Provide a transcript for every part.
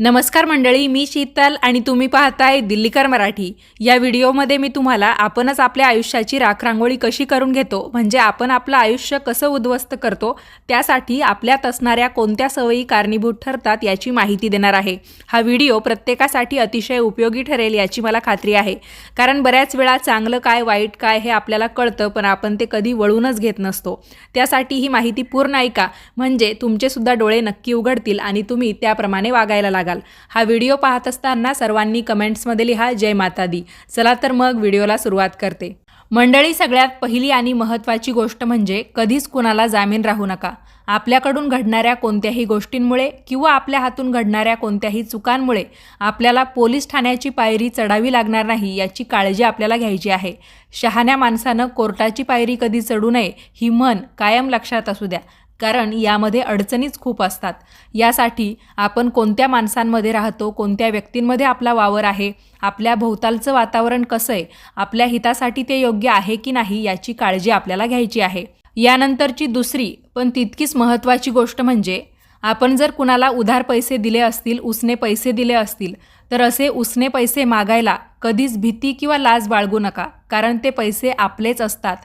नमस्कार मंडळी मी शीतल आणि तुम्ही पाहताय दिल्लीकर मराठी. या व्हिडिओमध्ये मी तुम्हाला आपणच आपल्या आयुष्याची राखरांगोळी कशी करून घेतो म्हणजे आपण आपलं आयुष्य कसं उद्ध्वस्त करतो त्यासाठी आपल्यात असणाऱ्या कोणत्या सवयी कारणीभूत ठरतात याची माहिती देणार आहे. हा व्हिडिओ प्रत्येकासाठी अतिशय उपयोगी ठरेल याची मला खात्री आहे. कारण बऱ्याच वेळा चांगलं काय वाईट काय हे आपल्याला कळतं पण आपण ते कधी वळूनच घेत नसतो. त्यासाठी ही माहिती पूर्ण ऐका. म्हणजे तुमचेसुद्धा डोळे नक्की उघडतील आणि तुम्ही त्याप्रमाणे वागायला लागाल हा व्हिडिओ पाहत असताना सर्वांनी कमेंट्समध्ये लिहा जय माता दी चला तर मग व्हिडिओला सुरुवात करते. मंडळी सगळ्यात पहिली आणि महत्त्वाची गोष्ट म्हणजे कधीच कुणाला जामीन राहू नका. आपल्याकडून घडणाऱ्या कोणत्याही गोष्टींमुळे किंवा आपल्या हातून घडणाऱ्या कोणत्याही चुकांमुळे आपल्याला पोलीस ठाण्याची पायरी चढावी लागणार नाही याची काळजी आपल्याला घ्यायची आहे. शहाण्या माणसानं कोर्टाची पायरी कधी चढू नये ही म्हण कायम लक्षात असू द्या. कारण यामध्ये अडचणीच खूप असतात. यासाठी आपण कोणत्या माणसांमध्ये राहतो कोणत्या व्यक्तींमध्ये आपला वावर आहे आपल्या भोवतालचं वातावरण कसं आहे आपल्या हितासाठी ते योग्य आहे की नाही याची काळजी आपल्याला घ्यायची आहे. यानंतरची दुसरी पण तितकीच महत्त्वाची गोष्ट म्हणजे आपण जर कुणाला उधार पैसे दिले असतील उसने पैसे दिले असतील तर असे उसने पैसे मागायला कधीच भीती किंवा लाज बाळगू नका कारण ते पैसे आपलेच असतात.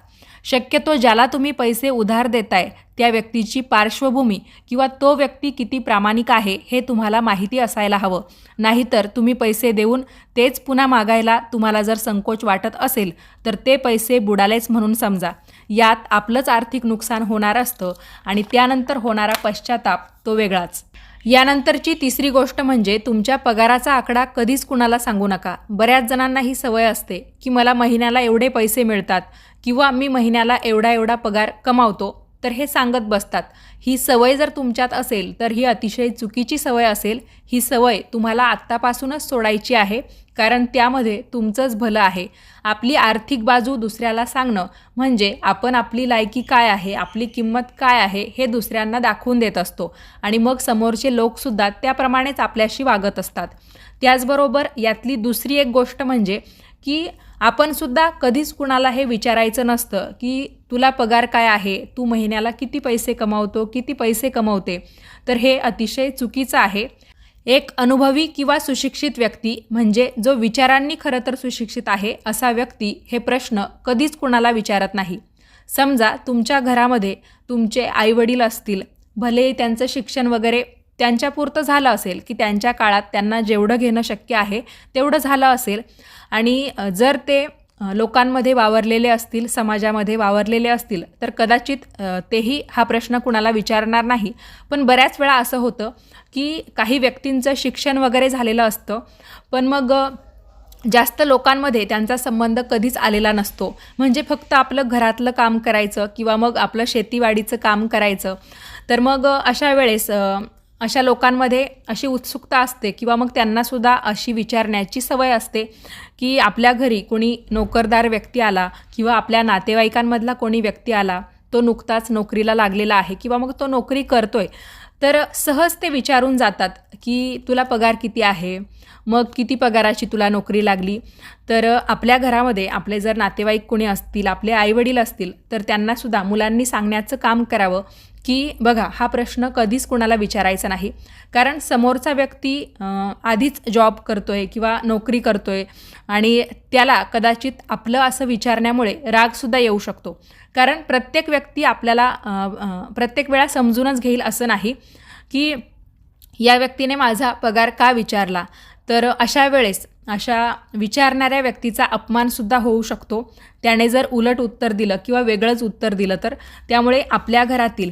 शक्यतो ज्याला तुम्ही पैसे उधार देताय त्या व्यक्तीची पार्श्वभूमी किंवा तो व्यक्ती किती प्रामाणिक आहे हे तुम्हाला माहिती असायला हवं. नाहीतर तुम्ही पैसे देऊन तेच पुन्हा मागायला तुम्हाला जर संकोच वाटत असेल तर ते पैसे बुडालेच म्हणून समजा. यात आपलंच आर्थिक नुकसान होणार असतं आणि त्यानंतर होणारा पश्चाताप तो वेगळाच. यानंतरची तिसरी गोष्ट म्हणजे तुमच्या पगाराचा आकडा कधीच कुणाला सांगू नका. बऱ्याच जणांना ही सवय असते की मला महिन्याला एवढे पैसे मिळतात किंवा मी महिन्याला एवढा एवढा पगार कमावतो तर हे सांगत बसतात. ही सवय जर तुमच्यात असेल तर ही अतिशय चुकीची सवय असेल. ही सवय तुम्हाला आत्तापासूनच सोडायची आहे कारण त्यामध्ये तुमचंच भलं आहे. आपली आर्थिक बाजू दुसऱ्याला सांगणं म्हणजे आपण आपली लायकी काय आहे आपली किंमत काय आहे हे दुसऱ्यांना दाखवून देत असतो. आणि मग समोरचे लोकसुद्धा त्याप्रमाणेच आपल्याशी वागत असतात. त्याचबरोबर यातली दुसरी एक गोष्ट म्हणजे की आपण सुद्धा कधीच कुणाला हे विचारायचं नसतं की तुला पगार काय आहे? तू महिन्याला किती पैसे कमावतो? किती पैसे कमवते? तर हे अतिशय चुकीचं आहे. एक अनुभवी किंवा सुशिक्षित व्यक्ती म्हणजे जो विचारांनी खरं तर सुशिक्षित आहे असा व्यक्ती हे प्रश्न कधीच कुणाला विचारत नाही. समजा तुमच्या घरामध्ये तुमचे आईवडील असतील भले त्यांचं शिक्षण वगैरे त्यांच्यापुरतं झालं असेल की त्यांच्या काळात त्यांना जेवढं घेणं शक्य आहे तेवढं झालं असेल. आणि जर ते लोकांमध्ये वावरलेले असतील समाजामध्ये वावरलेले असतील तर कदाचित तेही हा प्रश्न कुणाला विचारणार नाही. पण बऱ्याच वेळा असं होतं की काही व्यक्तींचं शिक्षण वगैरे झालेलं असतं पण मग जास्त लोकांमध्ये त्यांचा संबंध कधीच आलेला नसतो. म्हणजे फक्त आपलं घरातलं काम करायचं किंवा मग आपलं शेतीवाडीचं काम करायचं. तर मग अशा वेळेस अशा लोकांमध्ये अशी उत्सुकता असते किंवा मग त्यांनासुद्धा अशी विचारण्याची सवय असते की आपल्या घरी कोणी नोकरदार व्यक्ती आला किंवा आपल्या नातेवाईकांमधला कोणी व्यक्ती आला तो नुकताच नोकरीला लागलेला आहे किंवा मग तो नोकरी करतोय तर सहज ते विचारून जातात की तुला पगार किती आहे? मग किती पगाराची तुला नोकरी लागली? तर आपल्या घरामध्ये आपले जर नातेवाईक कोणी असतील आपले आईवडील असतील तर त्यांनासुद्धा मुलांनी सांगण्याचं काम करावं की बघा हा प्रश्न कधीच कोणाला विचारायचा नाही. कारण समोरचा व्यक्ती आधीच जॉब करतो आहे किंवा नोकरी करतो आहे आणि त्याला कदाचित आपलं असं विचारण्यामुळे रागसुद्धा येऊ शकतो. कारण प्रत्येक व्यक्ती आपल्याला प्रत्येक वेळा समजूनच घेईल असं नाही की या व्यक्तीने माझा पगार का विचारला? तर अशा वेळेस अशा विचारणाऱ्या व्यक्तीचा अपमानसुद्धा होऊ शकतो. त्याने जर उलट उत्तर दिलं किंवा वेगळंच उत्तर दिलं तर त्यामुळे आपल्या घरातील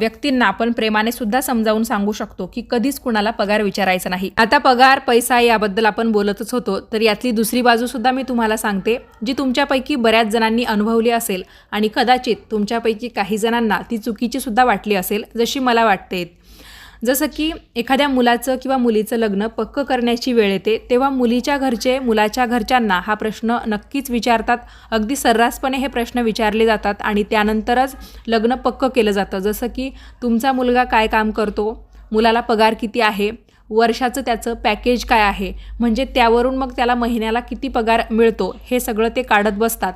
व्यक्तींना आपण प्रेमाने सुद्धा समजावून सांगू शकतो की कधीच कुणाला पगार विचारायचा नाही. आता पगार पैसा याबद्दल आपण बोलतच होतो तर यातली दुसरी बाजू सुद्धा मी तुम्हाला सांगते जी तुमच्यापैकी बऱ्याच जणांनी अनुभवली असेल आणि कदाचित तुमच्यापैकी काही जणांना ती चुकीची सुद्धा वाटली असेल जशी मला वाटते जसं की एखाद्या मुलाचं किंवा मुलीचं लग्न पक्क करण्याची वेळ येते तेव्हा मुलीच्या घरचे मुलाच्या घरच्यांना हा प्रश्न नक्कीच विचारतात. अगदी सर्रासपणे हे प्रश्न विचारले जातात आणि त्यानंतरच लग्न पक्क केलं जातं. जसं की तुमचा मुलगा काय काम करतो? मुलाला पगार किती आहे? वर्षाचं त्याचं पॅकेज काय आहे? म्हणजे त्यावरून मग त्याला महिन्याला किती पगार मिळतो? हे सगळं ते काढत बसतात.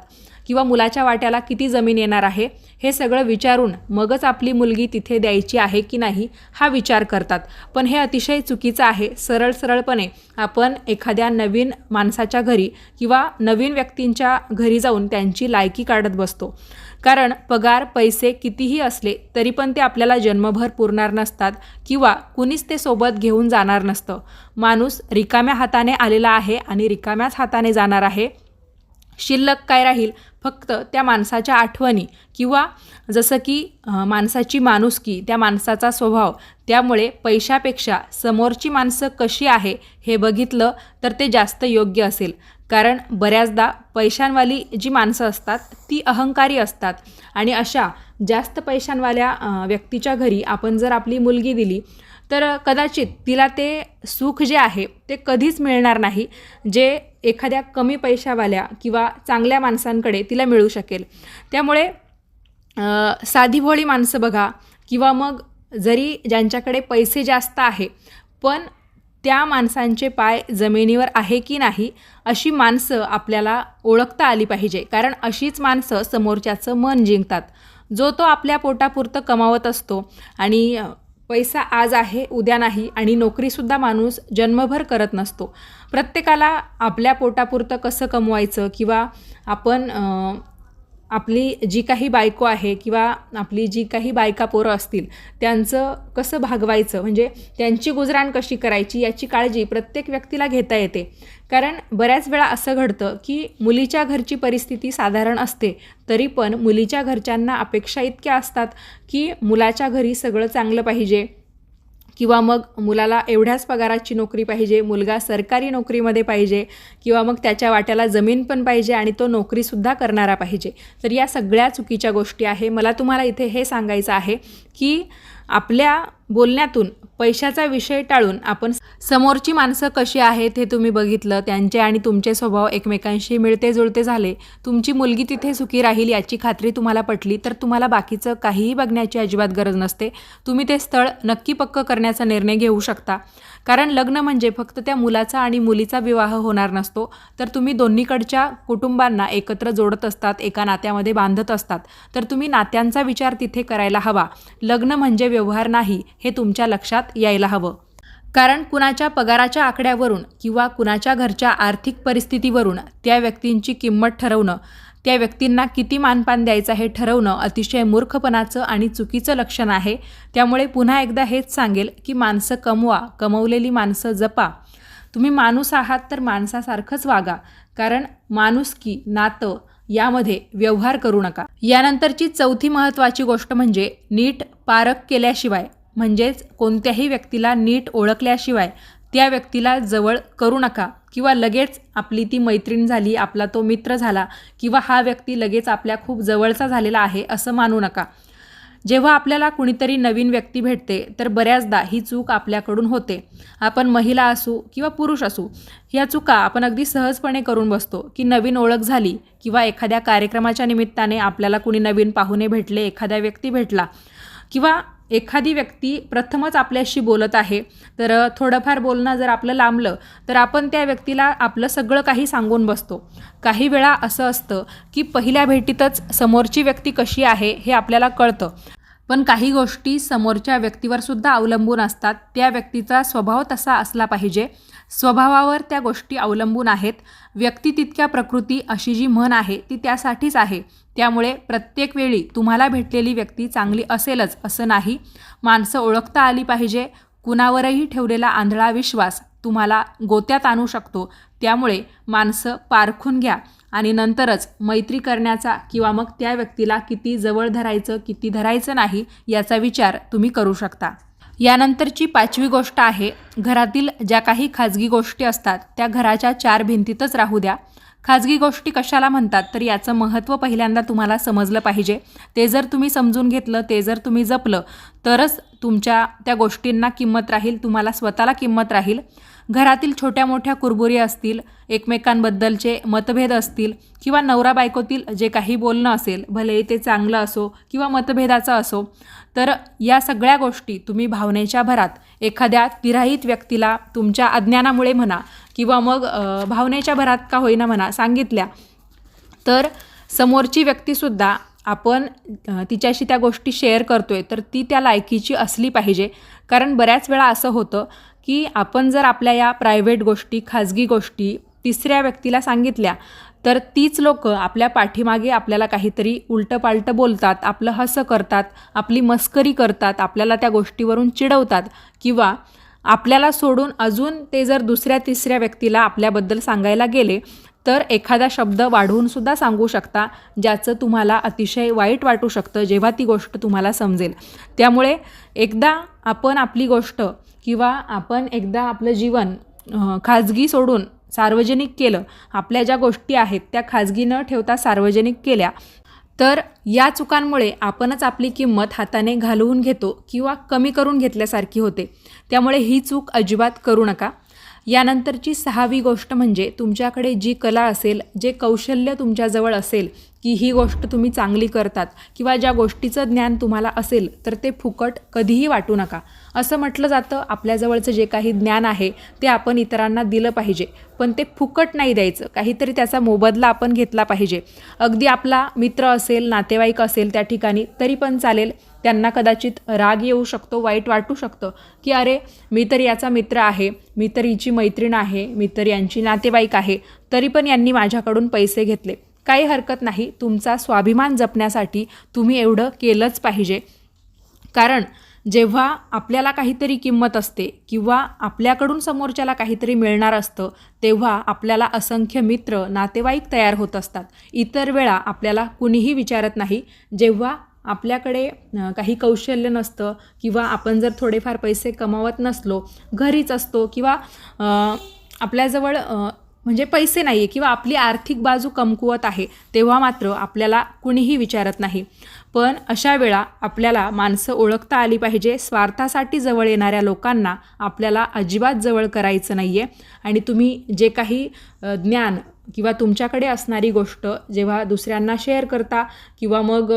किंवा मुलाच्या वाट्याला किती जमीन येणार आहे हे सगळं विचारून मगच आपली मुलगी तिथे द्यायची आहे की नाही हा विचार करतात. पण हे अतिशय चुकीचं आहे. सरळ सरळपणे आपण एखाद्या नवीन माणसाच्या घरी किंवा नवीन व्यक्तींच्या घरी जाऊन त्यांची लायकी काढत बसतो. कारण पगार पैसे कितीही असले तरी पण ते आपल्याला जन्मभर पुरणार नसतात किंवा कुणीच ते सोबत घेऊन जाणार नसतं. माणूस रिकाम्या हाताने आलेला आहे आणि रिकाम्याच हाताने जाणार आहे. शिल्लक काय राहील? फक्त त्या माणसाच्या आठवणी किंवा जसं की माणसाची माणुसकी त्या माणसाचा स्वभाव त्यामुळे पैशापेक्षा समोरची माणसं कशी आहे हे बघितलं तर ते जास्त योग्य असेल. कारण बऱ्याचदा पैशांवाली जी माणसं असतात ती अहंकारी असतात. आणि अशा जास्त पैशांवाल्या व्यक्तीच्या घरी आपण जर आपली मुलगी दिली तर कदाचित तिला ते सुख जे आहे ते कधीच मिळणार नाही जे एखाद्या कमी पैशावाल्या किंवा चांगल्या माणसांकडे तिला मिळू शकेल. त्यामुळे साधी भोळी माणसं बघा किंवा मग जरी ज्यांच्याकडे पैसे जास्त आहे पण त्या माणसांचे पाय जमिनीवर आहे की नाही अशी माणसं आपल्याला ओळखता आली पाहिजे. कारण अशीच माणसं समोरच्याचं मन जिंकतात. जो तो आपल्या पोटापुरतं कमावत असतो आणि पैसा आज आहे उद्या नाही आणि नोकरीसुद्धा माणूस जन्मभर करत नसतो. प्रत्येकाला आपल्या पोटापुरतं कसं कमवायचं किंवा आपण आपली जी काही बायको आहे किंवा आपली जी काही बायका पोरं असतील त्यांचं कसं भागवायचं? म्हणजे त्यांची गुजराण कशी करायची याची काळजी प्रत्येक व्यक्तीला घेता येते. कारण बऱ्याच वेळा असं घडतं की मुलीच्या घरची परिस्थिती साधारण असते तरी पण मुलीच्या घरच्यांना अपेक्षा इतक्या असतात की मुलाच्या घरी सगळं चांगलं पाहिजे. किंवा मग मुलाला एवढ्याच पगाराची नोकरी पाहिजे मुलगा सरकारी नोकरीमध्ये पाहिजे किंवा मग त्याच्या वाट्याला जमीन पण पाहिजे आणि तो नोकरीसुद्धा करणारा पाहिजे. तर या सगळ्या चुकीच्या गोष्टी आहे. मला तुम्हाला इथे हे सांगायचं आहे की आपल्या बोलण्यातून पैशाचा विषय टाळून आपण समोरची माणसं कशी आहेत हे तुम्ही बघितलं त्यांचे आणि तुमचे स्वभाव एकमेकांशी मिळते जुळते झाले. तुमची मुलगी तिथे सुखी राहील याची खात्री तुम्हाला पटली तर तुम्हाला बाकीचं काहीही बघण्याची अजिबात गरज नसते. तुम्ही ते स्थळ नक्की पक्क करण्याचा निर्णय घेऊ शकता. कारण लग्न म्हणजे फक्त त्या मुलाचा आणि मुलीचा विवाह होणार नसतो. तर तुम्ही दोन्हीकडच्या कुटुंबांना एकत्र जोडत असतात एका नात्यामध्ये बांधत असतात. तर तुम्ही नात्यांचा विचार तिथे करायला हवा. लग्न म्हणजे व्यवहार नाही हे तुमच्या लक्षात यायला हवं. कारण कुणाच्या पगाराच्या आकड्यावरून किंवा कुणाच्या घरच्या आर्थिक परिस्थितीवरून त्या व्यक्तींची किंमत ठरवणं त्या व्यक्तींना किती मानपान द्यायचं हे ठरवणं अतिशय मूर्खपणाचं आणि चुकीचं लक्षण आहे. त्यामुळे पुन्हा एकदा हेच सांगेल की माणसं कमवा कमवलेली माणसं जपा. तुम्ही माणूस आहात तर माणसासारखंच वागा. कारण माणुसकी नातं यामध्ये व्यवहार करू नका. यानंतरची चौथी महत्त्वाची गोष्ट म्हणजे नीट पारख केल्याशिवाय म्हणजेच कोणत्याही व्यक्तीला नीट ओळखल्याशिवाय त्या व्यक्तीला जवळ करू नका. किंवा लगेच आपली ती मैत्रीण झाली आपला तो मित्र झाला किंवा हा व्यक्ती लगेच आपल्या खूप जवळचा झालेला आहे असं मानू नका. जेव्हा आपल्याला कुणीतरी नवीन व्यक्ती भेटते तर बऱ्याचदा ही चूक आपल्याकडून होते. आपण महिला असू किंवा पुरुष असू ह्या चुका आपण अगदी सहजपणे करून बसतो की नवीन ओळख झाली किंवा एखाद्या कार्यक्रमाच्या निमित्ताने आपल्याला कुणी नवीन पाहुणे भेटले एखादा व्यक्ती भेटला किंवा एखादी व्यक्ती प्रथमच आपल्याशी बोलत आहे तर थोडंफार बोलणं जर आपलं लांबलं तर आपण त्या व्यक्तीला आपलं सगळं काही सांगून बसतो. काही वेळा असं असतं की पहिल्या भेटीतच समोरची व्यक्ती कशी आहे हे आपल्याला कळतं. पण काही गोष्टी समोरच्या व्यक्तीवर सुद्धा अवलंबून असतात. त्या व्यक्तीचा स्वभाव तसा असला पाहिजे. स्वभावावर त्या गोष्टी अवलंबून आहेत. व्यक्ती तितक्या प्रकृती अशी जी म्हण आहे ती त्यासाठीच आहे. त्यामुळे प्रत्येक वेळी तुम्हाला भेटलेली व्यक्ती चांगली असेलच असं नाही. माणसं ओळखता आली पाहिजे. कुणावरही ठेवलेला आंधळा विश्वास तुम्हाला गोत्यात आणू शकतो. त्यामुळे माणसं पारखून घ्या आणि नंतरच मैत्री करण्याचा किंवा मग त्या व्यक्तीला किती जवळ धरायचं किती धरायचं नाही याचा विचार तुम्ही करू शकता. यानंतरची पाचवी गोष्ट आहे घरातील ज्या काही खाजगी गोष्टी असतात त्या घराच्या चार भिंतीतच राहू द्या. खाजगी गोष्टी कशाला म्हणतात? तर याचं महत्त्व पहिल्यांदा तुम्हाला समजलं पाहिजे. ते जर तुम्ही समजून घेतलं ते जर तुम्ही जपलं तरच तुमच्या त्या गोष्टींना किंमत राहील तुम्हाला स्वतःला किंमत राहील. घरातील छोट्या मोठ्या कुरबुरी असतील एकमेकांबद्दलचे मतभेद असतील किंवा नवरा बायकोतील जे काही बोलणं असेल भले ते चांगलं असो किंवा मतभेदाचं असो तर या सगळ्या गोष्टी तुम्ही भावनेच्या भरात. एखाद्या तिराहित व्यक्तीला तुमच्या अज्ञानामुळे म्हणा किंवा मग भावनेच्या भरात का होईना म्हणा सांगितल्या तर समोरची व्यक्तीसुद्धा आपण तिच्याशी त्या गोष्टी शेअर करतो आहे तर ती त्या लायकीची असली पाहिजे. कारण बऱ्याच वेळा असं होतं की आपण जर आपल्या या प्रायव्हेट गोष्टी खाजगी गोष्टी तिसऱ्या व्यक्तीला सांगितल्या तर तीच लोक आपल्या पाठीमागे आपल्याला काहीतरी उलटंपालटं बोलतात आपलं हसं करतात आपली मस्करी करतात आपल्याला त्या गोष्टीवरून चिडवतात किंवा आपल्याला सोडून अजून ते जर दुसऱ्या तिसऱ्या व्यक्तीला आपल्याबद्दल सांगायला गेले तर एखादा शब्द वाढवूनसुद्धा सांगू शकता ज्याचं तुम्हाला अतिशय वाईट वाटू शकतं जेव्हा ती गोष्ट तुम्हाला समजेल. त्यामुळे एकदा आपण आपली गोष्ट किंवा आपण एकदा आपलं जीवन खाजगी सोडून सार्वजनिक केलं आपल्या ज्या गोष्टी आहेत त्या खाजगी न ठेवता सार्वजनिक केल्या तर या चुकांमुळे आपणच आपली किंमत हाताने घालवून घेतो किंवा कमी करून घेतल्यासारखी होते. त्यामुळे ही चूक अजिबात करू नका. यानंतरची सहावी गोष्ट म्हणजे तुमच्याकडे जी कला असेल जे कौशल्य तुमच्याजवळ असेल की ही गोष्ट तुम्ही चांगली करतात किंवा ज्या गोष्टीचं ज्ञान तुम्हाला असेल तर ते फुकट कधीही वाटू नका. असं म्हटलं जातं आपल्याजवळचं जे काही ज्ञान आहे ते आपण इतरांना दिलं पाहिजे. पण ते फुकट नाही द्यायचं. काहीतरी त्याचा मोबदला आपण घेतला पाहिजे. अगदी आपला मित्र असेल नातेवाईक असेल त्या ठिकाणी तरी पण चालेल. त्यांना कदाचित राग येऊ शकतो वाईट वाटू शकतं की अरे मी तर याचा मित्र आहे मी तर हिची मैत्रीण आहे मी तर यांची नातेवाईक आहे तरी पण यांनी माझ्याकडून पैसे घेतले. काही हरकत नाही. तुमचा स्वाभिमान जपण्यासाठी तुम्ही एवढं केलंच पाहिजे. कारण जेव्हा आपल्याला काहीतरी किंमत असते किंवा आपल्याकडून समोरच्याला काहीतरी मिळणार असतं तेव्हा आपल्याला असंख्य मित्र नातेवाईक तयार होत असतात. इतर वेळा आपल्याला कुणीही विचारत नाही. जेव्हा आपल्याकडे काही कौशल्य नसतं किंवा आपण जर थोडेफार पैसे कमावत नसलो घरीच असतो किंवा आपल्याजवळ म्हणजे पैसे नाही आहे किंवा आपली आर्थिक बाजू कमकुवत आहे तेव्हा मात्र आपल्याला कुणीही विचारत नाही. पण अशा वेळा आपल्याला माणसं ओळखता आली पाहिजे स्वार्थासाठी जवळ येणाऱ्या लोकांना आपल्याला अजिबात जवळ करायचं नाही आहे आणि तुम्ही जे काही ज्ञान किंवा तुमच्याकडे असणारी गोष्ट जेव्हा दुसऱ्यांना शेअर करता किंवा मग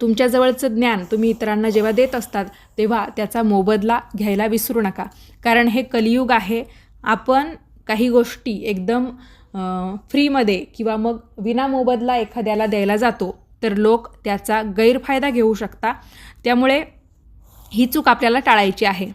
तुमच्याजवळचं ज्ञान तुम्ही इतरांना जेव्हा देत असतात तेव्हा त्याचा मोबदला घ्यायला विसरू नका. कारण हे कलियुग आहे. आपण काही गोष्टी एकदम फ्रीमध्ये किंवा मग विना मोबदला एखाद्याला द्यायला जातो तर लोक त्याचा गैरफायदा घेऊ शकता. त्यामुळे ही चूक आपल्याला टाळायची आहे.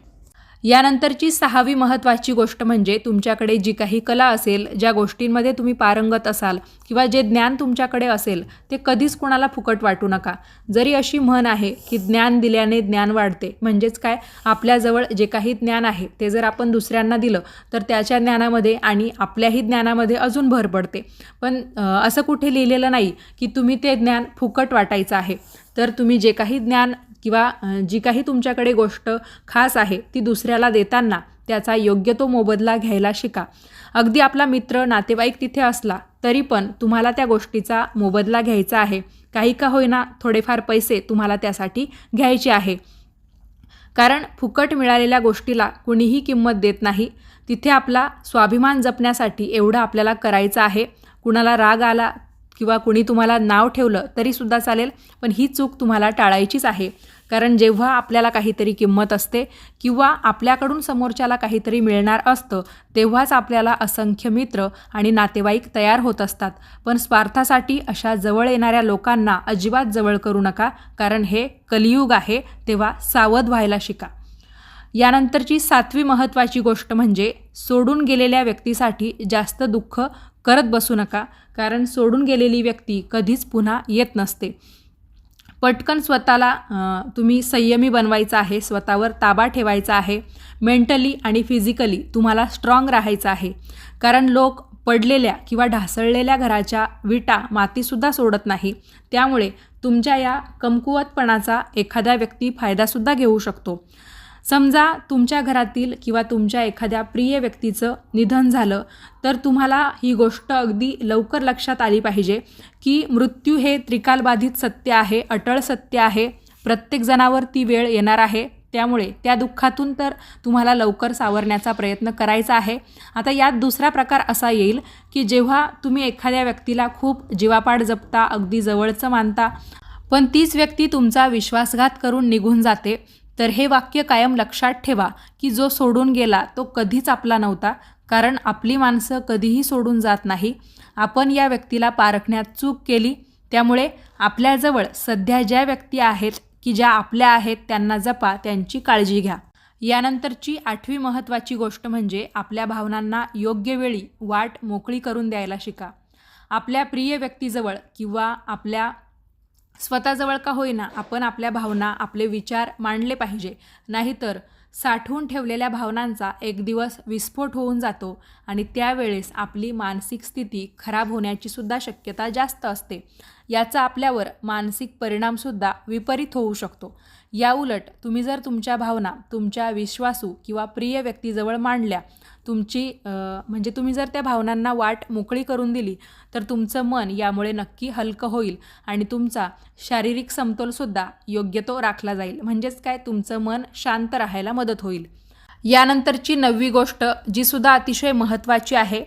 यानंतरची सहावी महत्त्वाची गोष्ट म्हणजे तुमच्याकडे जी काही कला असेल ज्या गोष्टींमध्ये तुम्ही पारंगत असाल किंवा जे ज्ञान तुमच्याकडे असेल ते कधीच कुणाला फुकट वाटू नका. जरी अशी म्हण आहे की ज्ञान दिल्याने ज्ञान वाढते म्हणजेच काय? आपल्याजवळ जे काही ज्ञान आहे ते जर आपण दुसऱ्यांना दिलं तर त्याच्या ज्ञानामध्ये आणि आपल्याही ज्ञानामध्ये अजून भर पडते. पण असं कुठे लिहिलेलं नाही की तुम्ही ते ज्ञान फुकट वाटायचं आहे. तर तुम्ही जे काही ज्ञान किंवा जी काही तुमच्याकडे गोष्ट खास आहे ती दुसऱ्याला देताना त्याचा योग्य तो मोबदला घ्यायला शिका. अगदी आपला मित्र नातेवाईक तिथे असला तरी पण तुम्हाला त्या गोष्टीचा मोबदला घ्यायचा आहे. काही का होईना थोडेफार पैसे तुम्हाला त्यासाठी घ्यायचे आहे. कारण फुकट मिळालेल्या गोष्टीला कुणीही किंमत देत नाही. तिथे आपला स्वाभिमान जपण्यासाठी एवढं आपल्याला करायचं आहे. कुणाला राग आला किंवा कुणी तुम्हाला नाव ठेवलं तरीसुद्धा चालेल पण ही चूक तुम्हाला टाळायचीच आहे. कारण जेव्हा आपल्याला काहीतरी किंमत असते किंवा आपल्याकडून समोरच्याला काहीतरी मिळणार असतं तेव्हाच आपल्याला असंख्य मित्र आणि नातेवाईक तयार होत असतात. पण स्वार्थासाठी अशा जवळ येणाऱ्या लोकांना अजिबात जवळ करू नका कारण हे कलियुग आहे तेव्हा सावध व्हायला शिका. यानंतरची सातवी महत्त्वाची गोष्ट म्हणजे सोडून गेलेल्या व्यक्तीसाठी जास्त दुःख करत बसू नका. कारण सोडून गेलेली व्यक्ती कधीच पुन्हा येत नसते. पटकन स्वतःला तुम्ही संयमी बनवायचं आहे स्वतःवर ताबा ठेवायचा आहे. मेंटली आणि फिजिकली तुम्हाला स्ट्रॉंग राहायचं आहे. कारण लोक पडलेल्या किंवा ढासळलेल्या घराच्या विटा मातीसुद्धा सोडत नाही. त्यामुळे तुमच्या या कमकुवतपणाचा एखादा व्यक्ती फायदासुद्धा घेऊ शकतो. समजा तुमच्या घरातील किंवा तुमच्या एखाद्या प्रिय व्यक्तीचं निधन झालं तर तुम्हाला ही गोष्ट अगदी लवकर लक्षात आली पाहिजे की मृत्यू हे त्रिकालबाधित सत्य आहे अटळ सत्य आहे प्रत्येक जणावर ती वेळ येणार आहे. त्यामुळे त्या दुःखातून तर तुम्हाला लवकर सावरण्याचा प्रयत्न करायचा आहे. आता यात दुसरा प्रकार असा येईल की जेव्हा तुम्ही एखाद्या व्यक्तीला खूप जीवापाड जपता अगदी जवळचं मानता पण तीच व्यक्ती तुमचा विश्वासघात करून निघून जाते तर हे वाक्य कायम लक्षात ठेवा की जो सोडून गेला तो कधीच आपला नव्हता कारण आपली माणसं कधीही सोडून जात नाही. आपण या व्यक्तीला पारखण्यात चूक केली त्यामुळे आपल्याजवळ सध्या ज्या व्यक्ती आहेत की ज्या आपल्या आहेत त्यांना जपा त्यांची काळजी घ्या. यानंतरची आठवी महत्त्वाची गोष्ट म्हणजे आपल्या भावनांना योग्य वेळी वाट मोकळी करून द्यायला शिका. आपल्या प्रिय व्यक्तीजवळ किंवा आपल्या स्वतःजवळ का होईना आपण आपल्या भावना आपले विचार मांडले पाहिजे. नाहीतर साठवून ठेवलेल्या भावनांचा एक दिवस विस्फोट होऊन जातो आणि त्यावेळेस आपली मानसिक स्थिती खराब होण्याची सुद्धा शक्यता जास्त असते. याचा आपल्यावर मानसिक परिणामसुद्धा विपरीत होऊ शकतो. याउलट तुम्ही जर तुमच्या भावना तुमच्या विश्वासू किंवा प्रिय व्यक्तीजवळ मांडल्या तुमची म्हणजे तुम्ही जर त्या भावनांना वाट मोकळी करून दिली तर तुमचं मन यामुळे नक्की हलकं होईल आणि तुमचा शारीरिक समतोलसुद्धा योग्य तो राखला जाईल. म्हणजेच काय? तुमचं मन शांत राहायला मदत होईल. यानंतरची नववी गोष्ट जी सुद्धा अतिशय महत्त्वाची आहे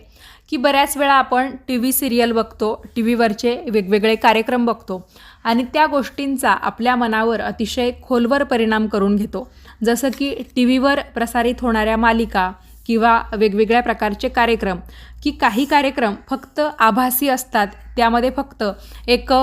की बऱ्याच वेळा आपण टी व्ही सिरियल बघतो टी व्हीवरचे वेगवेगळे कार्यक्रम बघतो आणि त्या गोष्टींचा आपल्या मनावर अतिशय खोलवर परिणाम करून घेतो. जसं की टी व्हीवर प्रसारित होणाऱ्या मालिका किंवा वेगवेगळ्या प्रकारचे कार्यक्रम की काही कार्यक्रम फक्त आभासी असतात. त्यामध्ये फक्त एक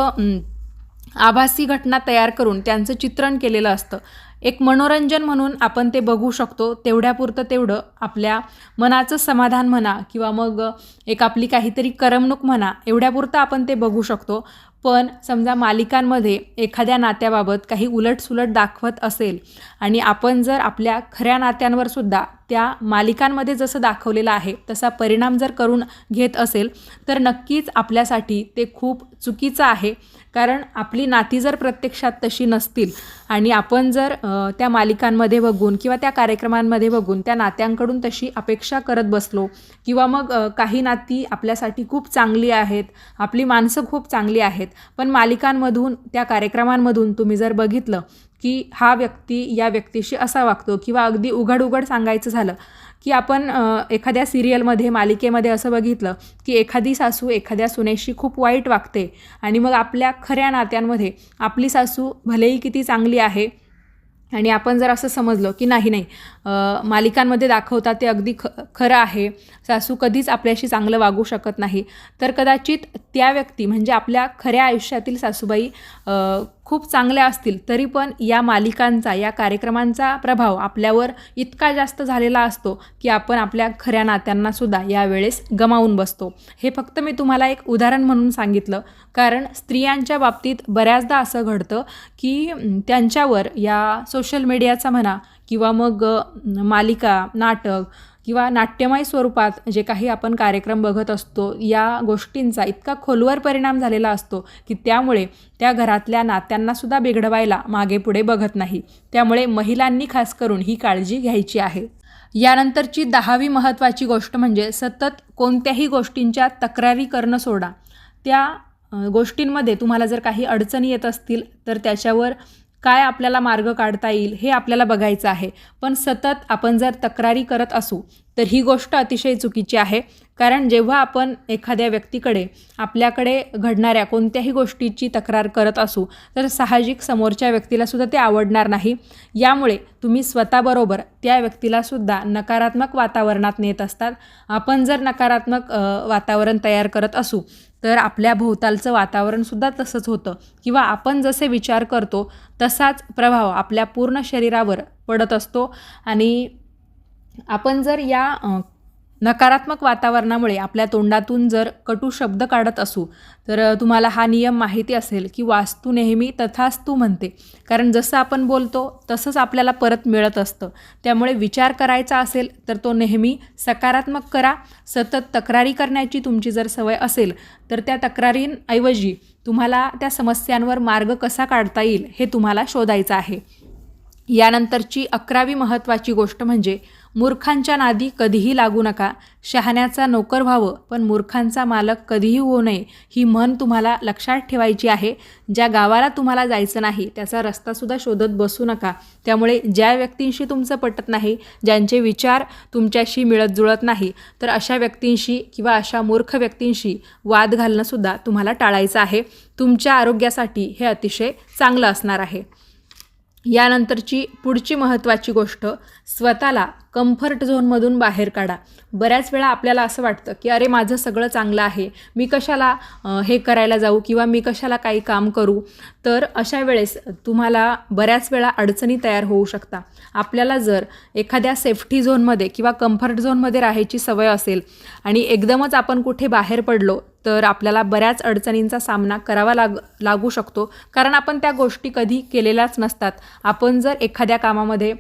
आभासी घटना तयार करून त्यांचं चित्रण केलेलं असतं. एक मनोरंजन म्हणून आपण ते बघू शकतो. तेवढ्यापुरतं तेवढं आपल्या मनाचं समाधान म्हणा किंवा मग एक आपली काहीतरी करमणूक म्हणा एवढ्यापुरतं आपण ते बघू शकतो. पण समजा मालिकांमध्ये एखाद्या नात्याबाबत काही उलटसुलट दाखवत असेल आणि आपण जर आपल्या खऱ्या नात्यांवर सुद्धा त्या मालिकांमध्ये जसं दाखवलेलं आहे तसा परिणाम जर करून घेत असेल तर नक्कीच आपल्यासाठी ते खूप चुकीचं आहे. कारण आपली नाती जर प्रत्यक्षात तशी नसतील आणि आपण जर त्या मालिकांमध्ये बघून किंवा त्या कार्यक्रमांमध्ये बघून त्या नात्यांकडून तशी अपेक्षा करत बसलो किंवा मग काही नाती आपल्यासाठी खूप चांगली आहेत आपली माणसं खूप चांगली आहेत पण मालिकांमधून त्या कार्यक्रमांमधून तुम्ही जर बघितलं की हा व्यक्ती या व्यक्तीशी असा वागतो किंवा अगदी उघड उघड सांगायचं झालं की आपण एखाद्या सिरियलमध्ये मालिकेमध्ये असं बघितलं की एखादी सासू एखाद्या सुनेशी खूप वाईट वागते आणि मग आपल्या खऱ्या नात्यांमध्ये आपली सासू भलेही किती चांगली आहे आणि आपण जर असं समजलं की नाही नाही मालिकांमध्ये दाखवतात ते अगदी ख खरं आहे सासू कधीच आपल्याशी चांगलं वागू शकत नाही तर कदाचित त्या व्यक्ती म्हणजे आपल्या खऱ्या आयुष्यातील सासूबाई खूप चांगल्या असतील तरी पण या मालिकांचा या कार्यक्रमांचा प्रभाव आपल्यावर इतका जास्त झालेला असतो की आपण आपल्या खऱ्या नात्यांनासुद्धा यावेळेस गमावून बसतो. हे फक्त मी तुम्हाला एक उदाहरण म्हणून सांगितलं. कारण स्त्रियांच्या बाबतीत बऱ्याचदा असं घडतं की त्यांच्यावर या सोशल मीडियाचा म्हणा किंवा मग मालिका नाटक किंवा नाट्यमय स्वरूपात जे काही आपण कार्यक्रम बघत असतो या गोष्टींचा इतका खोलवर परिणाम झालेला असतो की त्यामुळे त्या घरातल्या नात्यांनासुद्धा बिघडवायला मागे पुढे बघत नाही. त्यामुळे महिलांनी खास करून ही काळजी घ्यायची आहे. यानंतरची दहावी महत्त्वाची गोष्ट म्हणजे सतत कोणत्याही गोष्टींच्या तक्रारी करणं सोडा. त्या गोष्टींमध्ये तुम्हाला जर काही अडचणी येत असतील तर त्याच्यावर काय आपल्याला मार्ग काढता येईल हे आपल्याला बघायचं आहे. पण सतत आपण जर तक्रारी करत असू तर ही गोष्ट अतिशय चुकीची आहे. कारण जेव्हा आपण एखाद्या व्यक्तीकडे आपल्याकडे घडणाऱ्या कोणत्याही गोष्टीची तक्रार करत असू तर साहजिक समोरच्या व्यक्तीलासुद्धा ते आवडणार नाही. यामुळे तुम्ही स्वतःबरोबर त्या व्यक्तीलासुद्धा नकारात्मक वातावरणात नेत असतात. आपण जर नकारात्मक वातावरण तयार करत असू तर आपल्या भोवतालचं वातावरणसुद्धा तसंच होतं. किंवा आपण जसे विचार करतो तसाच प्रभाव आपल्या पूर्ण शरीरावर पडत असतो. आणि आपण जर या नकारात्मक वातावरणामुळे आपल्या तोंडातून जर कटू शब्द काढत असू तर तुम्हाला हा नियम माहिती असेल की वास्तू नेहमी तथास्तू म्हणते. कारण जसं आपण बोलतो तसंच आपल्याला परत मिळत असतं. त्यामुळे विचार करायचा असेल तर तो नेहमी सकारात्मक करा. सतत तक्रारी करण्याची तुमची जर सवय असेल तर त्या तक्रारींऐवजी तुम्हाला त्या समस्यांवर मार्ग कसा काढता येईल हे तुम्हाला शोधायचं आहे. यानंतरची अकरावी महत्त्वाची गोष्ट म्हणजे मूर्खांच्या नादी कधीही लागू नका. शहाण्याचा नोकर व्हावं पण मूर्खांचा मालक कधीही होऊ नये ही म्हण तुम्हाला लक्षात ठेवायची आहे. ज्या गावाला तुम्हाला जायचं नाही त्याचा रस्तासुद्धा शोधत बसू नका. त्यामुळे ज्या व्यक्तींशी तुमचं पटत नाही ज्यांचे विचार तुमच्याशी मिळत जुळत नाही तर अशा व्यक्तींशी किंवा अशा मूर्ख व्यक्तींशी वाद घालणंसुद्धा तुम्हाला टाळायचं आहे. तुमच्या आरोग्यासाठी हे अतिशय चांगलं असणार आहे. यानंतरची पुढची महत्त्वाची गोष्ट स्वतःला कम्फर्ट झोनमधून बाहेर काढा. बऱ्याच वेळा आपल्याला असं वाटतं की अरे माझं सगळं चांगलं आहे. मी कशाला हे करायला जाऊ किंवा मी कशाला काही काम करू? तर अशा वेळेस तुम्हाला बऱ्याच वेळा अडचणी तयार होऊ शकता. आपल्याला जर एखाद्या सेफ्टी झोनमध्ये किंवा कम्फर्ट झोनमध्ये राहायची सवय असेल आणि एकदमच आपण कुठे बाहेर पडलो तर आपल्याला बऱ्याच अडचणींचा सामना करावा लाग लागू शकतो. कारण आपण त्या गोष्टी कधी केलेल्याच नसतात. आपण जर एखाद्या कामामध्ये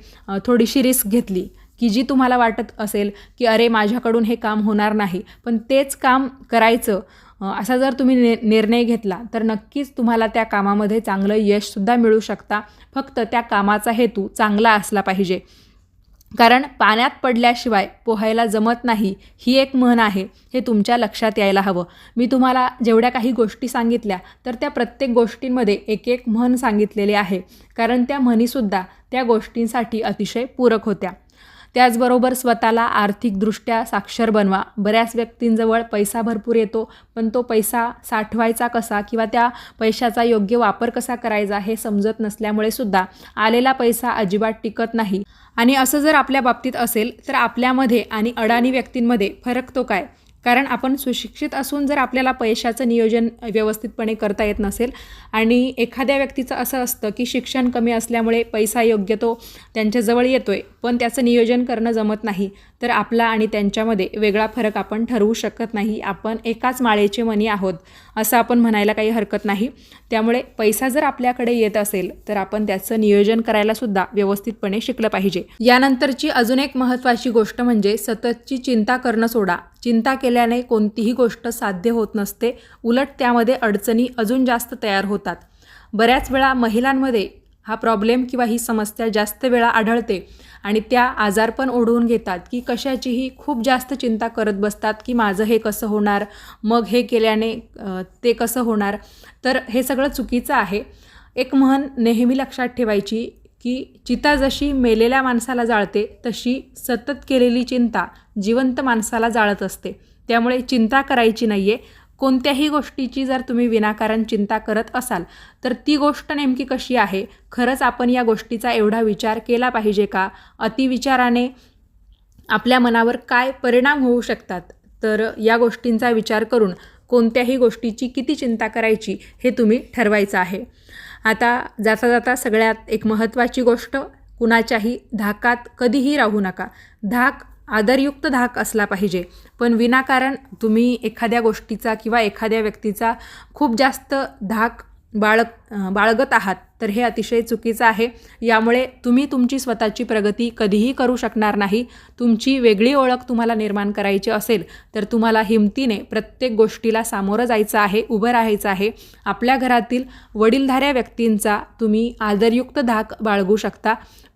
थोडीशी रिस्क घेतली की जी तुम्हाला वाटत असेल की अरे माझ्याकडून हे काम होणार नाही पण तेच काम करायचं असा जर तुम्ही नि निर्णय घेतला तर नक्कीच तुम्हाला त्या कामामध्ये चांगलं यशसुद्धा मिळू शकता. फक्त त्या कामाचा हेतू चांगला असला पाहिजे. कारण पाण्यात पडल्याशिवाय पोहायला जमत नाही ही एक म्हण आहे. हे तुमच्या लक्षात यायला हवं. मी तुम्हाला जेवढ्या काही गोष्टी सांगितल्या तर त्या प्रत्येक गोष्टींमध्ये एक एक म्हण सांगितलेले आहे. कारण त्या म्हणीसुद्धा त्या गोष्टींसाठी अतिशय पूरक होत्या. त्याचबरोबर स्वतःला आर्थिकदृष्ट्या साक्षर बनवा. बऱ्याच व्यक्तींजवळ पैसा भरपूर येतो पण तो पैसा साठवायचा कसा किंवा त्या पैशाचा योग्य वापर कसा करायचा हे समजत नसल्यामुळे सुद्धा आलेला पैसा अजिबात टिकत नाही. आणि असं जर आपल्या बाबतीत असेल तर आपल्यामध्ये आणि अडाणी व्यक्तींमध्ये फरक तो काय? कारण आपण सुशिक्षित असून जर आपल्याला पैशाचं नियोजन व्यवस्थितपणे करता येत नसेल आणि एखाद्या व्यक्तीचं असं असतं की शिक्षण कमी असल्यामुळे पैसा योग्य तो त्यांच्याजवळ येतो आहे पण त्याचं नियोजन करणं जमत नाही तर आपला आणि त्यांच्यामध्ये वेगळा फरक आपण ठरवू शकत नाही. आपण एकाच माळेचे मनी आहोत असं आपण म्हणायला काही हरकत नाही. त्यामुळे पैसा जर आपल्याकडे येत असेल तर आपण त्याचं नियोजन करायला सुद्धा व्यवस्थितपणे शिकलं पाहिजे. यानंतरची अजून एक महत्त्वाची गोष्ट म्हणजे सततची चिंता करणं सोडा. चिंता केल्याने कोणतीही गोष्ट साध्य होत नसते. उलट त्यामध्ये अडचणी अजून जास्त तयार होतात. बऱ्याच वेळा महिलांमध्ये हा प्रॉब्लेम किंवा ही समस्या जास्त वेळा आढळते. आणि त्या आजार पण ओढवून घेतात की कशाचीही खूप जास्त चिंता करत बसतात की माझं हे कसं होणार मग हे केल्याने ते कसं होणार. तर हे सगळं चुकीचं आहे. एक म्हण नेहमी लक्षात ठेवायची की चिता जशी मेलेल्या माणसाला जाळते तशी सतत केलेली चिंता जिवंत माणसाला जाळत असते. त्यामुळे चिंता करायची नाही आहे कोणत्याही गोष्टीची जर तुम्ही विनाकारण चिंता करत असाल तर ती गोष्ट नेमकी कशी आहे? खरंच आपण या गोष्टीचा एवढा विचार केला पाहिजे का? अतिविचाराने आपल्या मनावर काय परिणाम होऊ शकतात? तर या गोष्टींचा विचार करून कोणत्याही गोष्टीची किती चिंता करायची हे तुम्ही ठरवायचं आहे. आता जाता जाता सगळ्यात एक महत्त्वाची गोष्ट कुणाच्याही धाकात कधीही राहू नका. धाक आदरयुक्त धाक असला पाहिजे. पण विनाकारण तुम्ही एखाद्या गोष्टीचा किंवा एखाद्या व्यक्तीचा खूप जास्त धाक बाळग बाळगत आहात तर हे अतिशय चुकीचं आहे. यामुळे तुम्ही तुमची स्वतःची प्रगती कधीही करू शकणार नाही. तुमची वेगळी ओळख तुम्हाला निर्माण करायची असेल तर तुम्हाला हिमतीने प्रत्येक गोष्टीला सामोरं जायचं आहे उभं राहायचं आहे. आपल्या घरातील वडीलधाऱ्या व्यक्तींचा तुम्ही आदरयुक्त धाक बाळगू शकता.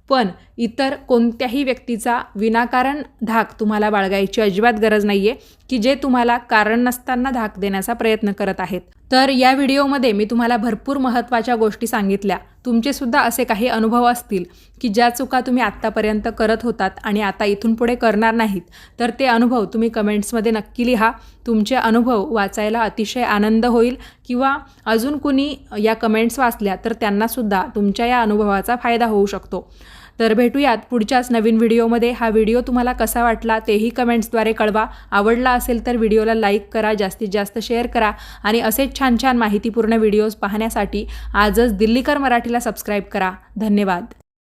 पण इतर कोणत्याही व्यक्तीचा विनाकारण धाक तुम्हाला बाळगायची अजिबात गरज नाही आहे की जे तुम्हाला कारण नसताना धाक देण्याचा प्रयत्न करत आहेत. तर या व्हिडिओमध्ये मी तुम्हाला भरपूर महत्त्वाच्या गोष्टी सांगितल्या. तुमचेसुद्धा असे काही अनुभव असतील की ज्या चुका तुम्ही आत्तापर्यंत करत होतात आणि आता इथून पुढे करणार नाहीत तर ते अनुभव तुम्ही कमेंट्समध्ये नक्की लिहा. तुमचे अनुभव वाचायला अतिशय आनंद होईल किंवा अजून कुणी या कमेंट्स वाचल्या तर त्यांनासुद्धा तुमच्या या अनुभवाचा फायदा होऊ शकतो. तर भेटूयात पुढच्याच नवीन व्हिडिओमध्ये. हा व्हिडिओ तुम्हाला कसा वाटला तेही कमेंट्सद्वारे कळवा. आवडला असेल तर व्हिडिओला लाईक करा जास्तीत जास्त शेअर करा आणि असेच छान छान माहितीपूर्ण व्हिडिओज पाहण्यासाठी आजच दिल्लीकर मराठीला सबस्क्राईब करा. धन्यवाद.